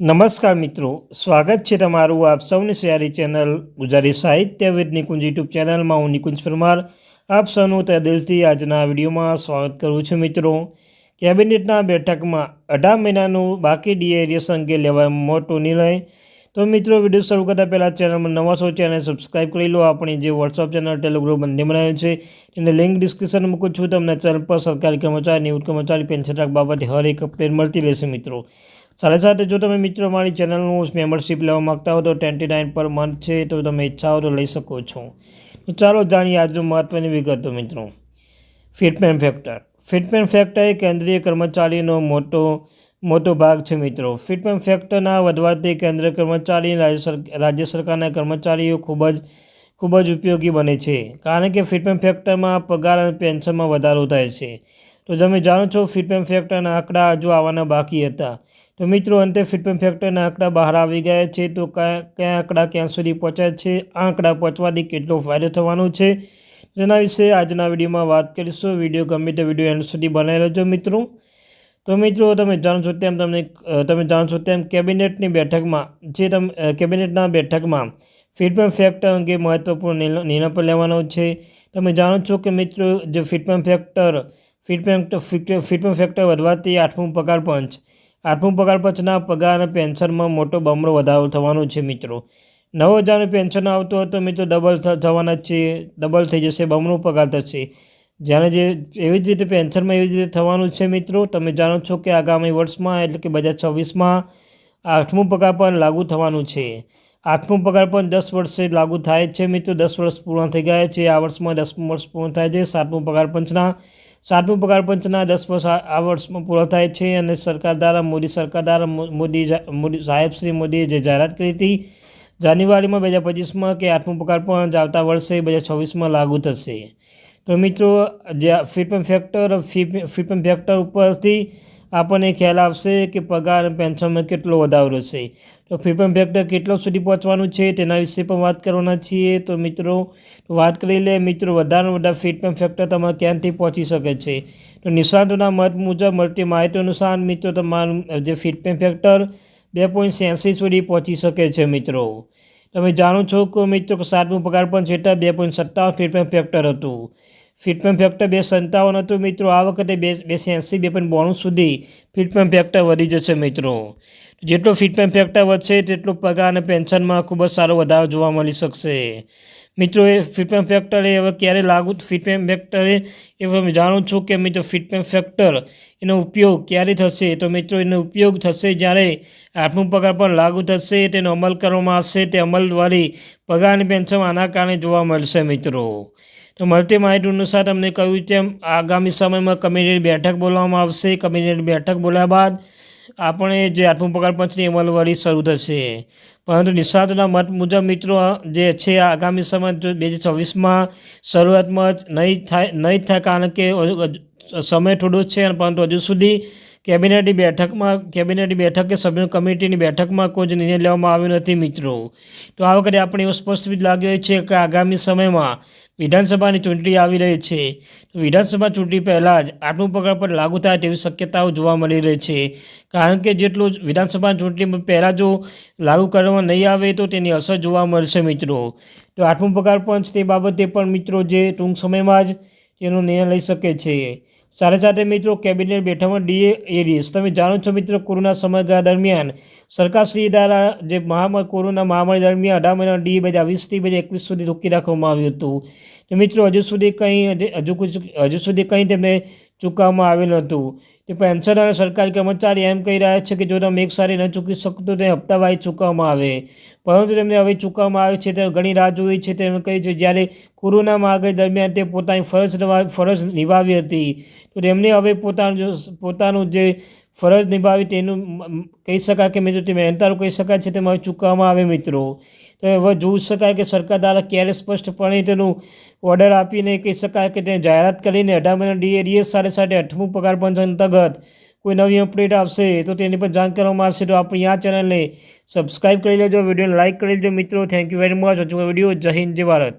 નમસ્કાર મિત્રો, સ્વાગત છે તમારું આપ સૌની સયારી ચેનલ ગુજરાતી સાહિત્ય વિદ નિકુંજ યુટ્યુબ ચેનલમાં. હું નિકુંજ પરમાર, આપ સૌનું તે દિલથી આજના વિડીયોમાં સ્વાગત કરું છું મિત્રો. કેબિનેટના બેઠકમાં અઢાર મહિનાનું બાકી ડીએરિયસ અંગે લેવામાં મોટો નિર્ણય તો મિત્રો, વીડિયો શરૂ કરતાં પહેલાં ચેનલમાં નવા છો ચેનલ સબસ્ક્રાઈબ કરી લો. આપણી જે વોટ્સઅપ ચેનલ ટેલિગ્રુપ બંને બનાવ્યું છે. એને લિંક ડિસ્ક્રિપ્શન મૂકું છું. તમને ચેનલ પર સરકારી કર્મચારી, નિવૃત્ત કર્મચારી પેન્શન રાખ બાબતે હર એક અપડેટ મળતી રહેશે મિત્રો. સાથે સાથે જો તમે મિત્રો મારી ચેનલનું મેમ્બરશિપ લેવા માગતા હો તો ટ્વેન્ટી નાઇન પર મંથ છે તો તમે ઈચ્છા હો તો લઈ શકો છો. તો ચાલો જાણીએ આજનું મહત્ત્વની વિગતો મિત્રો. ફિટમેન ફેક્ટર ફિટમેન ફેક્ટર એ કેન્દ્રીય કર્મચારીનો મોટો મોટો ભાગ છે મિત્રો. ફિટમેન ફેક્ટરના વધવાથી કેન્દ્ર કર્મચારી રાજ્ય સરકારના કર્મચારીઓ ખૂબ જ ખૂબ જ ઉપયોગી બને છે. કારણ કે ફિટમેન ફેક્ટરમાં પગાર અને પેન્શનમાં વધારો થાય છે. તો તમે જાણો છો ફિટમેન ફેક્ટરના આંકડા હજુ આવવાના બાકી હતા. તો મિત્રો, અંતે ફિટમેન ફેક્ટરના આંકડા બહાર આવી ગયા છે. તો કયા કયા આંકડા ક્યાં સુધી પહોંચ્યા છે? આ આંકડા પહોંચવાથી કેટલો ફાયદો થવાનો છે? જેના વિશે આજના વિડીયોમાં વાત કરીશું. વીડિયો ગમે તે વીડિયો એન્ડ સુધી બનાવી લેજો મિત્રો. તો મિત્રો, તમે જાણો છો તેમ તમને તમે જાણો છો તેમ કેબિનેટની બેઠકમાં, જે તમે કેબિનેટના બેઠકમાં ફિટમેન ફેક્ટર અંગે મહત્વપૂર્ણ નિર્ણય પર લેવાનો છે. તમે જાણો છો કે મિત્રો, જે fitment factor, fitment fitment factor વધવાથી આઠમું પગાર પંચ, આઠમું પગાર પંચના પગાર અને પેન્શનમાં મોટો બમણો વધારો થવાનો છે મિત્રો. નવ હજારનું પેન્શન આવતું હતું મિત્રો, ડબલ થવાના છે, ડબલ થઈ જશે, બમણો પગાર થશે. જ્યારે જે એવી જ રીતે પેન્શનમાં એવી જ રીતે થવાનું છે મિત્રો. તમે જાણો છો કે આગામી વર્ષમાં, એટલે કે બે હજાર છવ્વીસમાં, આઠમું પગાર પણ લાગુ થવાનું છે. આઠમું પગાર પણ દસ વર્ષે લાગુ થાય છે મિત્રો. દસ વર્ષ પૂર્ણ થઈ ગયા છે. આ વર્ષમાં દસમું વર્ષ પૂર્ણ થાય છે. સાતમું પગાર પંચના સાતમું પગાર પંચના દસ વર્ષ આ વર્ષમાં પૂરા થાય છે અને સરકાર દ્વારા, મોદી સરકાર દ્વારા મોદી મોદી સાહેબ શ્રી મોદીએ જે જાહેરાત કરી હતી જાન્યુઆરીમાં બે હજાર પચીસમાં કે આઠમું પગાર પણ આવતા વર્ષે બે હજાર છવ્વીસમાં લાગુ થશે. તો મિત્રો, જે ફ્રીપમ ફેક્ટર ફ્રીપમ ફેક્ટર ઉપરથી આપણને ખ્યાલ આવશે કે પગાર પેન્શનમાં કેટલો વધારો છે. તો ફ્રીપમ ફેક્ટર કેટલો સુધી પહોંચવાનું છે તેના વિશે પણ વાત કરવાના છીએ. તો મિત્રો, વાત કરી લે, મિત્રો, વધારે વધારે ફ્રીપમ ફેક્ટર તમારે ક્યાંથી પહોંચી શકે છે? તો નિષ્ણાતોના મત મુજબ મળતી માહિતી અનુસાર મિત્રો, તમારું જે ફ્રીપમ ફેક્ટર બે પોઈન્ટ છ્યાસી સુધી પહોંચી શકે છે મિત્રો. તમે જાણો છો કે મિત્રો, સાતમું પગાર પણ છેટા બે પોઈન્ટ સત્તાવન ફ્રીપમ ફેક્ટર હતું. ફિટમેન ફેક્ટર બે સંતાવન હતું મિત્રો. આ વખતે બે બે એંસી બે પણ બોણું સુધી ફિટમેન ફેક્ટર વધી જશે મિત્રો. જેટલો ફિટમેન ફેક્ટર વધશે, તેટલો પગાર અને પેન્શનમાં ખૂબ જ સારો વધારો જોવા મળી શકશે. મિત્રો, એ ફિટમેન ફેક્ટર એ હવે ક્યારે લાગુ ફિટમેન ફેક્ટર એ હું જાણું છું કે મિત્રો ફિટમેન ફેક્ટર એનો ઉપયોગ ક્યારે થશે? તો મિત્રો, એનો ઉપયોગ થશે જ્યારે આઠમું પગાર પણ લાગુ થશે તેનો અમલ કરવામાં આવશે, તે અમલવાળી પગાર અને પેન્શન આના કારણે જોવા મળશે મિત્રો. તો મળતી માહિતી અનુસાર તમને કહ્યું તેમ, આગામી સમયમાં કમિટીની બેઠક બોલાવવામાં આવશે. કમિટીની બેઠક બોલ્યા બાદ આપણે જે આઠમું પગાર પંચની અમલવારી શરૂ થશે. પરંતુ નિષ્ણાતોના મત મુજબ મિત્રો, જે છે આગામી સમય બે હજાર છવ્વીસમાં શરૂઆતમાં જ નહીં થાય નહીં થાય કારણ કે સમય થોડો છે પરંતુ હજુ સુધી કેબિનેટની બેઠકમાં, કેબિનેટની બેઠક કે સભ્ય કમિટીની બેઠકમાં કોઈ જ નિર્ણય લેવામાં આવ્યો નથી મિત્રો. તો આ વખતે આપણે એવું સ્પષ્ટ લાગી રહ્યું છે કે આગામી સમયમાં વિધાનસભાની ચૂંટણી આવી રહી છે. વિધાનસભા ચૂંટણી પહેલાં જ આટલું પગાર પર લાગુ થાય તેવી શક્યતાઓ જોવા મળી રહી છે. કારણ કે જેટલું વિધાનસભા ચૂંટણી પહેલાં જો લાગુ કરવામાં નહીં આવે તો તેની અસર જોવા મળશે મિત્રો. તો આઠમું પગાર પંચ તે બાબતે પણ મિત્રો જે ટૂંક સમયમાં જ તેનો નિર્ણય લઈ શકે છે. સાથે સાથે મિત્રો કેબિનેટ બેઠકમાં ડીએ એરિયસ તમે જાણો છો મિત્રો કોરોના સમયગાળા દરમિયાન સરકારશ્રી દ્વારા જે મહામારી કોરોના મહામારી દરમિયાન અઢાર મહિના ડી બે હજાર વીસથી બે હજાર એકવીસ સુધી રોકી રાખવામાં આવ્યું હતું. તો મિત્રો હજુ સુધી કંઈ હજુ હજુ સુધી કંઈ તેમને ચૂકવવામાં આવેલું હતું તે પેન્શન અને સરકારી કર્મચારી એમ કહી રહ્યા છે કે જો તમે એક ન ચૂકી શકતો તે હપ્તાવારી ચૂકવવામાં આવે. પરંતુ તેમને હવે ચૂકવવામાં આવે છે તે ઘણી રાહ જોઈ છે તેમ કહી છે, જ્યારે કોરોના મહાગરી દરમિયાન તે પોતાની ફરજ ફરજ નિભાવી હતી, તો તેમને હવે પોતાનું પોતાનું જે ફરજ નિભાવી તેનું કહી શકાય કે મિત્રો, તે મહેનતારું કહી શકાય છે, તેમાં ચૂકવવામાં આવે મિત્રો. તો હવે જોઈ શકાય કે સરકાર દ્વારા ક્યારે સ્પષ્ટપણે તેનું ઓર્ડર આપીને કહી શકાય કે તેને જાહેરાત કરીને અઢાર મહિના ડીએડીએસ સાથે સાથે અઠમું પગાર પંચ અંતર્ગત કોઈ નવી અપડેટ આવશે તો તેની પર જાણ કરવામાં આવશે. તો આપણી આ ચેનલને સબસ્ક્રાઈબ કરી લેજો, વિડીયોને લાઇક કરી લેજો. મિત્રો થેન્ક યુ વેરી મચ હજુ વીડિયો જય હિન્દ, જય ભારત.